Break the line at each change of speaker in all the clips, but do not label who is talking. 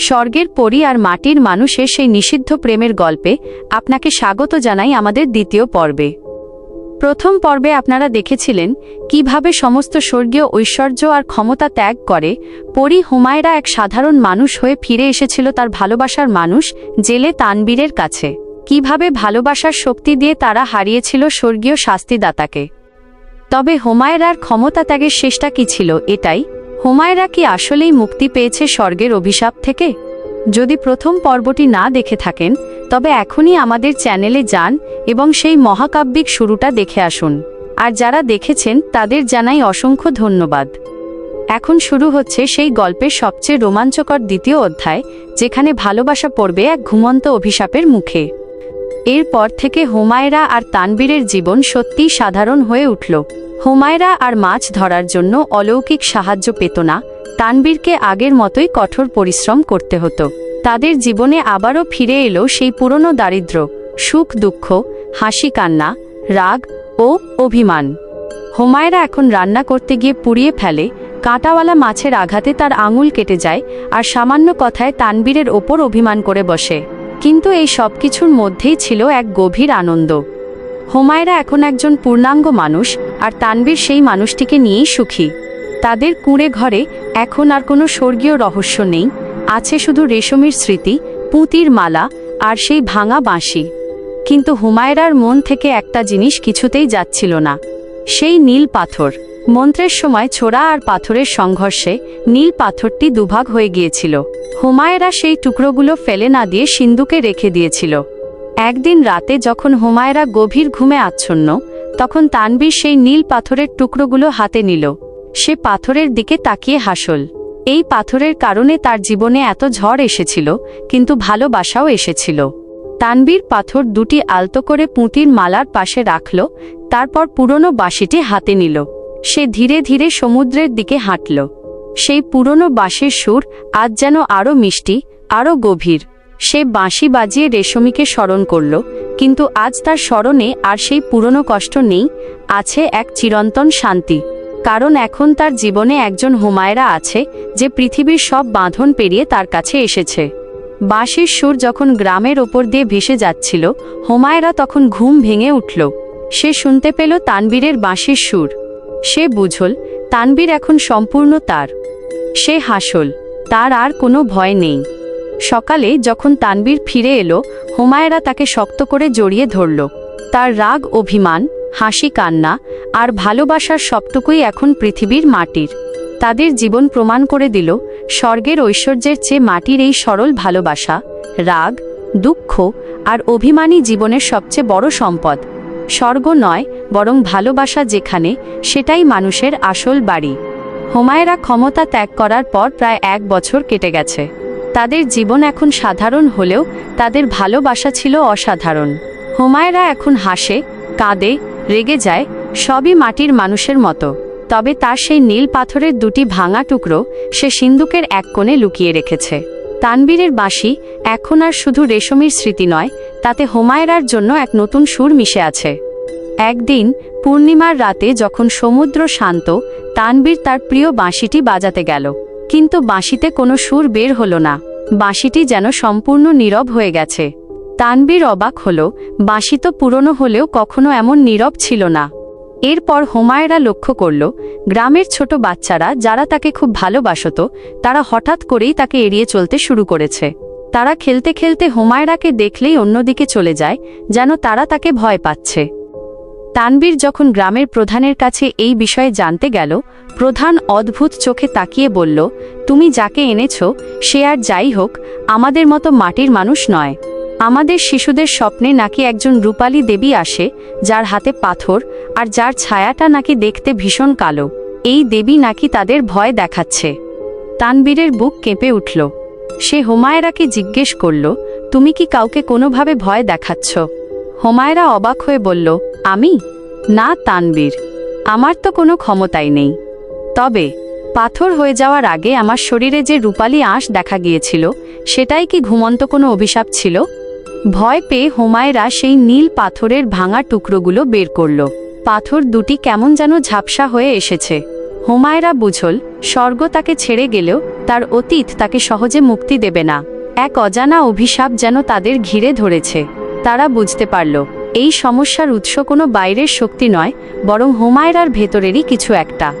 স্বর্গের পরী আর মাটির মানুষের সেই নিষিদ্ধ প্রেমের গল্পে আপনাকে স্বাগত জানাই আমাদের দ্বিতীয় পর্বে। প্রথম পর্বে আপনারা দেখেছিলেন কীভাবে সমস্ত স্বর্গীয় ঐশ্বর্য আর ক্ষমতা ত্যাগ করে পরি হুমায়রা এক সাধারণ মানুষ হয়ে ফিরে এসেছিল তার ভালোবাসার মানুষ জেলে তানবীরের কাছে। কীভাবে ভালোবাসার শক্তি দিয়ে তারা হারিয়েছিল স্বর্গীয় শাস্তিদাতাকে। তবে হুমায়রার ক্ষমতা ত্যাগের শেষটা কি ছিল এটাই হুমায়রা কি আসলেই মুক্তি পেয়েছে স্বর্গের অভিশাপ থেকে? যদি প্রথম পর্বটি না দেখে থাকেন, তবে এখনই আমাদের চ্যানেলে যান এবং সেই মহাকাব্যিক শুরুটা দেখে আসুন। আর যারা দেখেছেন, তাদের জানাই অসংখ্য ধন্যবাদ। এখন শুরু হচ্ছে সেই গল্পের সবচেয়ে রোমাঞ্চকর দ্বিতীয় অধ্যায়, যেখানে ভালোবাসা পড়বে এক ঘুমন্ত অভিশাপের মুখে। এরপর থেকে হুমায়রা আর তানবীরের জীবন সত্যিই সাধারণ হয়ে উঠল। হুমায়রা আর মাছ ধরার জন্য অলৌকিক সাহায্য পেত না, তানবীরকে আগের মতোই কঠোর পরিশ্রম করতে হতো। তাদের জীবনে আবারও ফিরে এলো সেই পুরনো দারিদ্র্য সুখ দুঃখ, হাসি কান্না, রাগ ও অভিমান। হোমায়রা এখন রান্না করতে গিয়ে পুড়িয়ে ফেলে, কাঁটাওয়ালা মাছের আঘাতে তার আঙুল কেটে যায় আর সামান্য কথায় তানবীরের ওপর অভিমান করে বসে। কিন্তু এই সব কিছুর মধ্যেই ছিল এক গভীর আনন্দ। হুমায়রা এখন একজন পূর্ণাঙ্গ মানুষ, আর তানবীর সেই মানুষটিকে নিয়েই সুখী। তাদের কুঁড়ে ঘরে এখন আর কোনো স্বর্গীয় রহস্য নেই, আছে শুধু রেশমির স্মৃতি, পুঁতির মালা, আর সেই ভাঙা বাঁশি। কিন্তু হুমায়রার মন থেকে একটা জিনিস কিছুতেই যাচ্ছিল না, সেই নীল পাথর। মন্ত্রের সময় ছোড়া আর পাথরের সংঘর্ষে নীল পাথরটি দুভাগ হয়ে গিয়েছিল। হুমায়রা সেই টুকরোগুলো ফেলে না দিয়ে সিন্ধুকে রেখে দিয়েছিল। একদিন রাতে যখন হুমায়রা গভীর ঘুমে আচ্ছন্ন, তখন তানবীর সেই নীল পাথরের টুকরোগুলো হাতে নিল। সে পাথরের দিকে তাকিয়ে হাসল। এই পাথরের কারণে তার জীবনে এত ঝড় এসেছিল, কিন্তু ভালোবাসাও এসেছিল। তানবীর পাথর দুটি আলতো করে পুঁতির মালার পাশে রাখল, তারপর পুরনো বাঁশিটি হাতে নিল। সে ধীরে ধীরে সমুদ্রের দিকে হাঁটল। সেই পুরনো বাঁশির সুর আজ যেন আরও মিষ্টি আরও গভীর। সে বাঁশি বাজিয়ে রেশমীকে স্মরণ করল, কিন্তু আজ তার স্মরণে আর সেই পুরনো কষ্ট নেই, আছে এক চিরন্তন শান্তি। কারণ এখন তার জীবনে একজন হুমায়রা আছে, যে পৃথিবীর সব বাঁধন পেরিয়ে তার কাছে এসেছে। বাঁশির সুর যখন গ্রামের ওপর দিয়ে ভেসে যাচ্ছিল, হুমায়রা তখন ঘুম ভেঙে উঠল। সে শুনতে পেল তানবীরের বাঁশির সুর। সে বুঝল, তানবীর এখন সম্পূর্ণ তার। সে হাসল, তার আর কোনো ভয় নেই। সকালে যখন তানবীর ফিরে এলো, হুমায়রা তাকে শক্ত করে জড়িয়ে ধরল। তার রাগ, অভিমান, হাসি, কান্না আর ভালোবাসার সবটুকুই এখন পৃথিবীর মাটির। তাদের জীবন প্রমাণ করে দিল স্বর্গের ঐশ্বর্যের চেয়ে মাটির এই সরল ভালোবাসা, রাগ, দুঃখ আর অভিমানী জীবনের সবচেয়ে বড় সম্পদ। স্বর্গ নয়, বরং ভালোবাসা যেখানে, সেটাই মানুষের আসল বাড়ি। হুমায়রা ক্ষমতা ত্যাগ করার পর প্রায় এক বছর কেটে গেছে। তাদের জীবন এখন সাধারণ হলেও তাদের ভালোবাসা ছিল অসাধারণ। হুমায়রা এখন হাসে, কাঁদে, রেগে যায়, সবই মাটির মানুষের মতো। তবে তার সেই নীল পাথরের দুটি ভাঙা টুকরো সে সিন্দুকের এক কোণে লুকিয়ে রেখেছে। তানবীরের বাঁশি এখন আর শুধু রেশমির স্মৃতি নয়, তাতে হুমায়রার জন্য এক নতুন সুর মিশে আছে। একদিন পূর্ণিমার রাতে যখন সমুদ্র শান্ত, তানবীর তার প্রিয় বাঁশিটি বাজাতে গেল। কিন্তু বাঁশিতে কোনো সুর বের হলো না। বাঁশিটি যেন সম্পূর্ণ নীরব হয়ে গেছে। তানবীর অবাক হল, বাঁশি তো পুরনো হলেও কখনো এমন নীরব ছিল না। এরপর হুমায়রা লক্ষ্য করল, গ্রামের ছোট বাচ্চারা যারা তাকে খুব ভালোবাসত, তারা হঠাৎ করেই তাকে এড়িয়ে চলতে শুরু করেছে। তারা খেলতে খেলতে হুমায়রাকে দেখলেই অন্যদিকে চলে যায়, যেন তারা তাকে ভয় পাচ্ছে। তানবীর যখন গ্রামের প্রধানের কাছে এই বিষয়ে জানতে গেল, প্রধান অদ্ভুত চোখে তাকিয়ে বলল, তুমি যাকে এনেছ, সে আর যাই হোক, আমাদের মতো মাটির মানুষ নয়। আমাদের শিশুদের স্বপ্নে নাকি একজন রূপালী দেবী আসে, যার হাতে পাথর, আর যার ছায়াটা নাকি দেখতে ভীষণ কালো। এই দেবী নাকি তাদের ভয় দেখাচ্ছে। তানবীরের বুক কেঁপে উঠল। সে হোমায়রাকে জিজ্ঞেস করল, তুমি কি কাউকে কোনোভাবে ভয় দেখাচ্ছ? হোমায়রা অবাক হয়ে বলল আমি? না, তানবীর। আমার তো কোনো ক্ষমতাই নেই। তবে, পাথর হয়ে যাওয়ার আগে আমার শরীরে যে রূপালি আঁশ দেখা গিয়েছিল, সেটাই কি ঘুমন্ত কোনো অভিশাপ ছিল? ভয় পেয়ে হোমায়রা সেই নীল পাথরের ভাঙা টুকরোগুলো বের করল। পাথর দুটি কেমন যেন ঝাপসা হয়ে এসেছে। হোমায়রা বুঝল, স্বর্গ তাকে ছেড়ে গেলেও তার অতীত তাকে সহজে মুক্তি দেবে না। এক অজানা অভিশাপ যেন তাদের ঘিরে ধরেছে। তারা বুঝতে পারল এই সমস্যার উৎস কোনো বাইরের শক্তি নয়, বরং হুমায়রার ভেতরেরই কিছু একটা।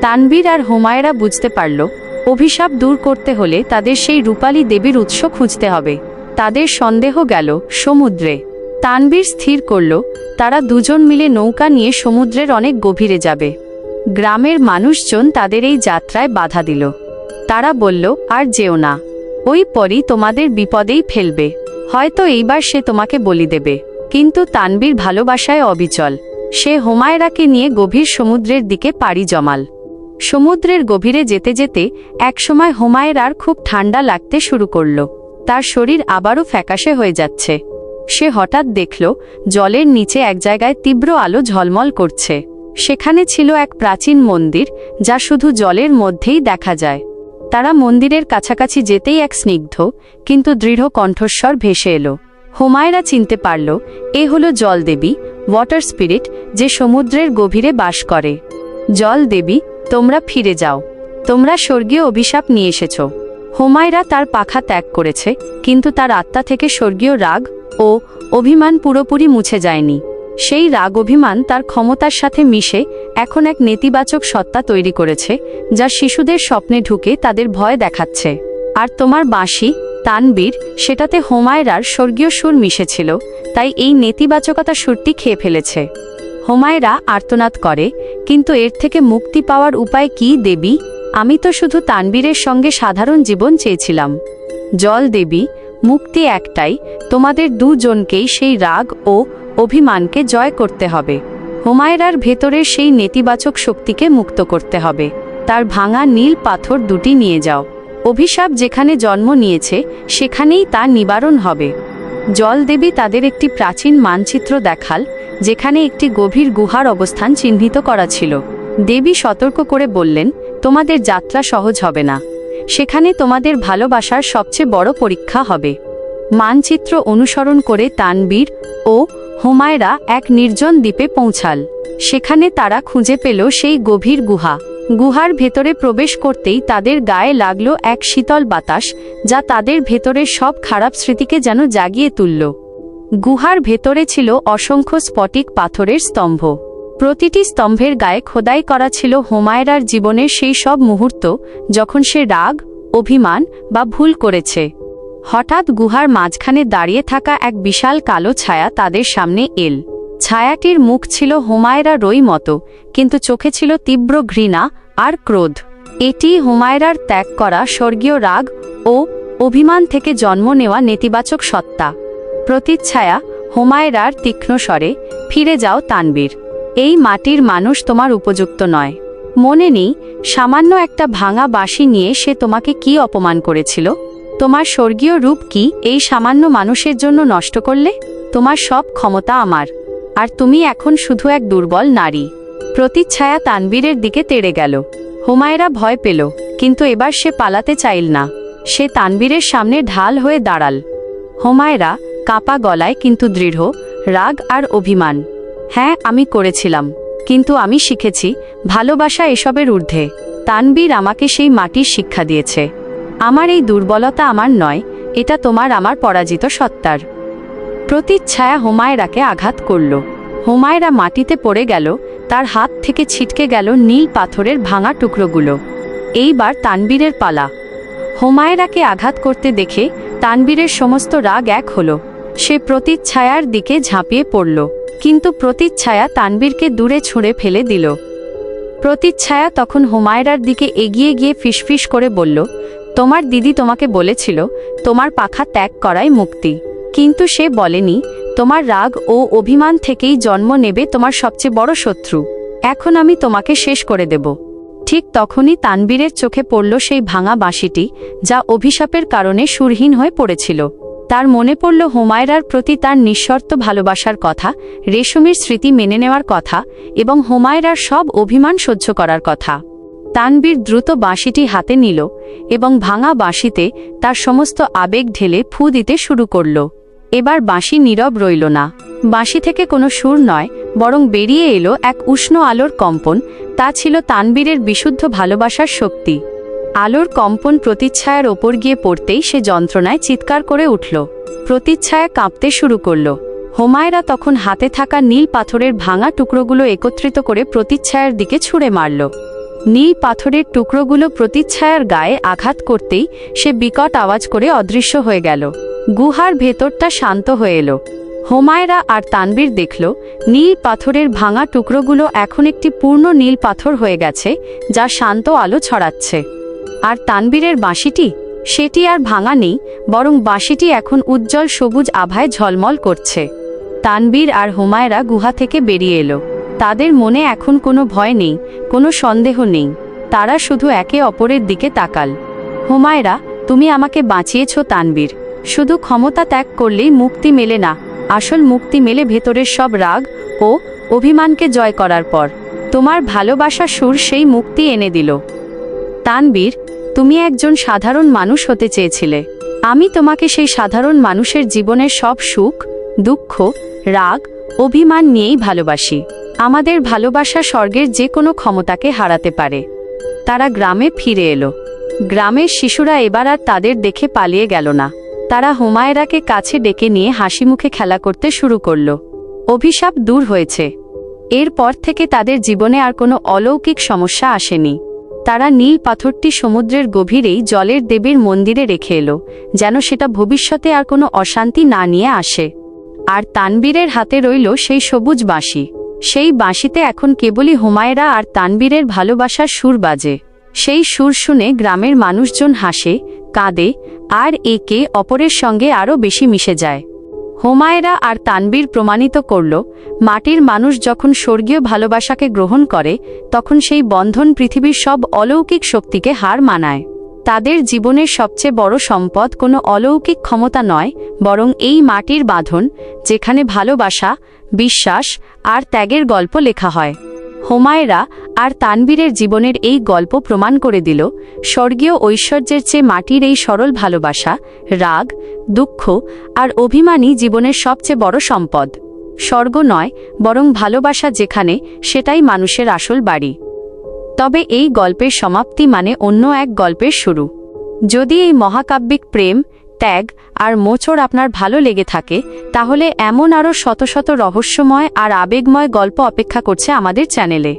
তানবীর আর হুমায়রা বুঝতে পারল, অভিশাপ দূর করতে হলে তাদের সেই রূপালী দেবীর উৎস খুঁজতে হবে। তাদের সন্দেহ গেল সমুদ্রে। তানবীর স্থির করল, তারা দুজন মিলে নৌকা নিয়ে সমুদ্রের অনেক গভীরে যাবে। গ্রামের মানুষজন তাদের এই যাত্রায় বাধা দিল। তারা বলল, আর যেও না। ওই পরই তোমাদের বিপদেই ফেলবে। হয়তো এইবার সে তোমাকে বলি দেবে। কিন্তু তানবীর ভালোবাসায় অবিচল। সে হোমায়রাকে নিয়ে গভীর সমুদ্রের দিকে পাড়ি জমাল। সমুদ্রের গভীরে যেতে যেতে একসময় হোমায়রার খুব ঠান্ডা লাগতে শুরু করল। তার শরীর আবারও ফ্যাকাশে হয়ে যাচ্ছে। সে হঠাৎ দেখল, জলের নিচে এক জায়গায় তীব্র আলো ঝলমল করছে। সেখানে ছিল এক প্রাচীন মন্দির, যা শুধু জলের মধ্যেই দেখা যায়। তারা মন্দিরের কাছাকাছি যেতেই এক স্নিগ্ধ, কিন্তু দৃঢ় কণ্ঠস্বর ভেসে এলো। হুমায়রা চিনতে পারল, এ হলো জলদেবী ওয়াটার স্পিরিট যে সমুদ্রের গভীরে বাস করে। জল দেবী, তোমরা ফিরে যাও। তোমরা স্বর্গীয় অভিশাপ নিয়ে এসেছ। হোমায়রা তার পাখা ত্যাগ করেছে, কিন্তু তার আত্মা থেকে স্বর্গীয় রাগ ও অভিমান পুরোপুরি মুছে যায়নি। সেই রাগ অভিমান তার ক্ষমতার সাথে মিশে এখন এক নেতিবাচক সত্তা তৈরি করেছে, যা শিশুদের স্বপ্নে ঢুকে তাদের ভয় দেখাচ্ছে। আর তোমার বাঁশি তানবীর সেটাতে হোমায়রার স্বর্গীয় সুর মিশেছিল, তাই এই নেতিবাচকতা সুরটি খেয়ে ফেলেছে। হোমায়রা আর্তনাদ করে, কিন্তু এর থেকে মুক্তি পাওয়ার উপায় কি, দেবী? আমি তো শুধু তানবীরের সঙ্গে সাধারণ জীবন চেয়েছিলাম। জল দেবী, মুক্তি একটাই, তোমাদের দুজনকেই সেই রাগ ও অভিমানকে জয় করতে হবে। হুমায়রার ভেতরের সেই নেতিবাচক শক্তিকে মুক্ত করতে হবে। তার ভাঙা নীল পাথর দুটি নিয়ে যাও। অভিশাপ যেখানে জন্ম নিয়েছে, সেখানেই তা নিবারণ হবে। জলদেবী তাদের একটি প্রাচীন মানচিত্র দেখাল, যেখানে একটি গভীর গুহার অবস্থান চিহ্নিত করা ছিল। দেবী সতর্ক করে বললেন, তোমাদের যাত্রা সহজ হবে না। সেখানে তোমাদের ভালোবাসার সবচেয়ে বড় পরীক্ষা হবে। মানচিত্র অনুসরণ করে তানবীর ও হুমায়রা এক নির্জন দ্বীপে পৌঁছাল। সেখানে তারা খুঁজে পেল সেই গভীর গুহা। গুহার ভেতরে প্রবেশ করতেই তাদের গায়ে লাগল এক শীতল বাতাস, যা তাদের ভেতরের সব খারাপ স্মৃতিকে যেন জাগিয়ে তুলল। গুহার ভেতরে ছিল অসংখ্য স্ফটিক পাথরের স্তম্ভ। প্রতিটি স্তম্ভের গায়ে খোদাই করা ছিল হোমায়রার জীবনের সেই সব মুহূর্ত, যখন সে রাগ, অভিমান বা ভুল করেছে। হঠাৎ গুহার মাঝখানে দাঁড়িয়ে থাকা এক বিশাল কালো ছায়া তাদের সামনে এল। ছায়াটির মুখ ছিল হুমায়রা রই মতো, কিন্তু চোখে ছিল তীব্র ঘৃণা আর ক্রোধ। এটি হুমায়রার ত্যাগ করা স্বর্গীয় রাগ ও অভিমান থেকে জন্ম নেওয়া নেতিবাচক সত্তা। প্রতিচ্ছায়া হুমায়রার তীক্ষ্ণ স্বরে, ফিরে যাও তানবীর, এই মাটির মানুষ তোমার উপযুক্ত নয়। মনে নেই, সামান্য একটা ভাঙা বাঁশি নিয়ে সে তোমাকে কি অপমান করেছিল? তোমার স্বর্গীয় রূপ কি এই সামান্য মানুষের জন্য নষ্ট করলে? তোমার সব ক্ষমতা আমার। আর তুমি এখন শুধু এক দুর্বল নারী। প্রতিচ্ছায়া তানবীরের দিকে তেড়ে গেল। হুমায়রা ভয় পেল, কিন্তু এবার সে পালাতে চাইল না। সে তানবীরের সামনে ঢাল হয়ে দাঁড়াল। হুমায়রা কাঁপা গলায় কিন্তু দৃঢ়, রাগ আর অভিমান। হ্যাঁ আমি করেছিলাম, কিন্তু আমি শিখেছি ভালোবাসা এসবের ঊর্ধ্বে। তানবীর আমাকে সেই মাটির শিক্ষা দিয়েছে। আমার এই দুর্বলতা আমার নয়, এটা তোমার আমার পরাজিত সত্তার। প্রতিচ্ছায়া হুমায়রাকে আঘাত করল। হুমায়রা মাটিতে পড়ে গেল, তার হাত থেকে ছিটকে গেল নীল পাথরের ভাঙা টুকরোগুলো। এইবার তানবীরের পালা। হোমায়রাকে আঘাত করতে দেখে তানবীরের সমস্ত রাগ এক হলো। সে প্রতিচ্ছায়ার দিকে ঝাঁপিয়ে পড়ল, কিন্তু প্রতিচ্ছায়া তানবীরকে দূরে ছুঁড়ে ফেলে দিল। প্রতিচ্ছায়া তখন হুমায়রার দিকে এগিয়ে গিয়ে ফিসফিস করে বলল, তোমার দিদি তোমাকে বলেছিল, তোমার পাখা ত্যাগ করাই মুক্তি। কিন্তু সে বলেনি, তোমার রাগ ও অভিমান থেকেই জন্ম নেবে তোমার সবচেয়ে বড় শত্রু। এখন আমি তোমাকে শেষ করে দেব। ঠিক তখনই তানবীরের চোখে পড়ল সেই ভাঙা বাঁশিটি, যা অভিশাপের কারণে সুরহীন হয়ে পড়েছিল। তার মনে পড়ল হুমায়রার প্রতি তার নিঃশর্ত ভালোবাসার কথা, রেশমির স্মৃতি মেনে নেওয়ার কথা এবং হুমায়রার সব অভিমান সহ্য করার কথা। তানবীর দ্রুত বাঁশিটি হাতে নিল এবং ভাঙা বাঁশিতে তার সমস্ত আবেগ ঢেলে ফু দিতে শুরু করল। এবার বাঁশি নীরব রইল না। বাঁশি থেকে কোনো সুর নয়, বরং বেরিয়ে এলো এক উষ্ণ আলোর কম্পন, তা ছিল তানবীরের বিশুদ্ধ ভালোবাসার শক্তি। আলোর কম্পন প্রতিচ্ছায়ার ওপর গিয়ে পড়তেই সে যন্ত্রণায় চিৎকার করে উঠল। প্রতিচ্ছায়া কাঁপতে শুরু করল। হোমায়রা তখন হাতে থাকা নীল পাথরের ভাঙা টুকরোগুলো একত্রিত করে প্রতিচ্ছায়ার দিকে ছুঁড়ে মারল। নীল পাথরের টুকরোগুলো প্রতিচ্ছায়ার গায়ে আঘাত করতেই সে বিকট আওয়াজ করে অদৃশ্য হয়ে গেল। গুহার ভেতরটা শান্ত হয়ে এলো। হোমায়রা আর তানবীর দেখল, নীল পাথরের ভাঙা টুকরোগুলো এখন একটি পূর্ণ নীল পাথর হয়ে গেছে, যা শান্ত আলো ছড়াচ্ছে। আর তানবীরের বাঁশিটি? সেটি আর ভাঙা নেই, বরং বাঁশিটি এখন উজ্জ্বল সবুজ আভায় ঝলমল করছে। তানবীর আর হুমায়রা গুহা থেকে বেরিয়ে এলো। তাদের মনে এখন কোনো ভয় নেই, কোনো সন্দেহ নেই। তারা শুধু একে অপরের দিকে তাকাল। হুমায়রা, তুমি আমাকে বাঁচিয়েছ তানবীর। শুধু ক্ষমতা ত্যাগ করলেই মুক্তি মেলে না, আসল মুক্তি মেলে ভেতরের সব রাগ ও অভিমানকে জয় করার পর। তোমার ভালোবাসা সুর সেই মুক্তি এনে দিল। তানবীর, তুমি একজন সাধারণ মানুষ হতে চেয়েছিলে। আমি তোমাকে সেই সাধারণ মানুষের জীবনের সব সুখ, দুঃখ, রাগ, অভিমান নিয়েই ভালোবাসি। আমাদের ভালোবাসা স্বর্গের যে কোনো ক্ষমতাকে হারাতে পারে। তারা গ্রামে ফিরে এলো। গ্রামের শিশুরা এবার আর তাদের দেখে পালিয়ে গেল না। তারা হুমায়রাকে কাছে ডেকে নিয়ে হাসি মুখে খেলা করতে শুরু করল। অভিশাপ দূর হয়েছে। এরপর থেকে তাদের জীবনে আর কোনো অলৌকিক সমস্যা আসেনি। তারা নীল পাথরটি সমুদ্রের গভীরেই জলের দেবীর মন্দিরে রেখে এলো, যেন সেটা ভবিষ্যতে আর কোনো অশান্তি না নিয়ে আসে। আর তানবীরের হাতে রইল সেই সবুজ বাঁশি। সেই বাঁশিতে এখন কেবলই হুমায়রা আর তানবীরের ভালোবাসার সুর বাজে। সেই সুর শুনে গ্রামের মানুষজন হাসে, কাঁদে আর একে অপরের সঙ্গে আরও বেশি মিশে যায়। হোমায়রা আর তানবীর প্রমাণিত করল, মাটির মানুষ যখন স্বর্গীয় ভালোবাসাকে গ্রহণ করে, তখন সেই বন্ধন পৃথিবীর সব অলৌকিক শক্তিকে হার মানায়। তাদের জীবনের সবচেয়ে বড় সম্পদ কোনো অলৌকিক ক্ষমতা নয়, বরং এই মাটির বাঁধন, যেখানে ভালোবাসা, বিশ্বাস আর ত্যাগের গল্প লেখা হয়। হোমায়রা আর তানবীরের জীবনের এই গল্প প্রমাণ করে দিল স্বর্গীয় ঐশ্বর্যের চেয়ে মাটির এই সরল ভালোবাসা, রাগ, দুঃখ আর অভিমানই জীবনের সবচেয়ে বড় সম্পদ। স্বর্গ নয়, বরং ভালোবাসা যেখানে, সেটাই মানুষের আসল বাড়ি। তবে এই গল্পের সমাপ্তি মানে অন্য এক গল্পের শুরু। যদি এই মহাকাব্যিক প্রেম ত্যাগ আর মোচড় আপনার ভালো লেগে থাকে, তাহলে এমন আরও শত শত রহস্যময় আর আবেগময় গল্প অপেক্ষা করছে আমাদের চ্যানেলে।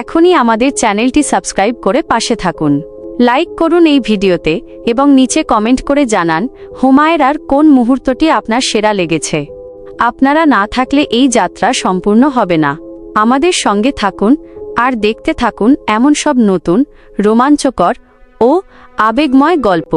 এখনই আমাদের চ্যানেলটি সাবস্ক্রাইব করে পাশে থাকুন। লাইক করুন এই ভিডিওতে এবং নিচে কমেন্ট করে জানান হুমায়রার কোন মুহূর্তটি আপনার সেরা লেগেছে। আপনারা না থাকলে এই যাত্রা সম্পূর্ণ হবে না। আমাদের সঙ্গে থাকুন আর দেখতে থাকুন এমন সব নতুন, রোমাঞ্চকর ও আবেগময় গল্প।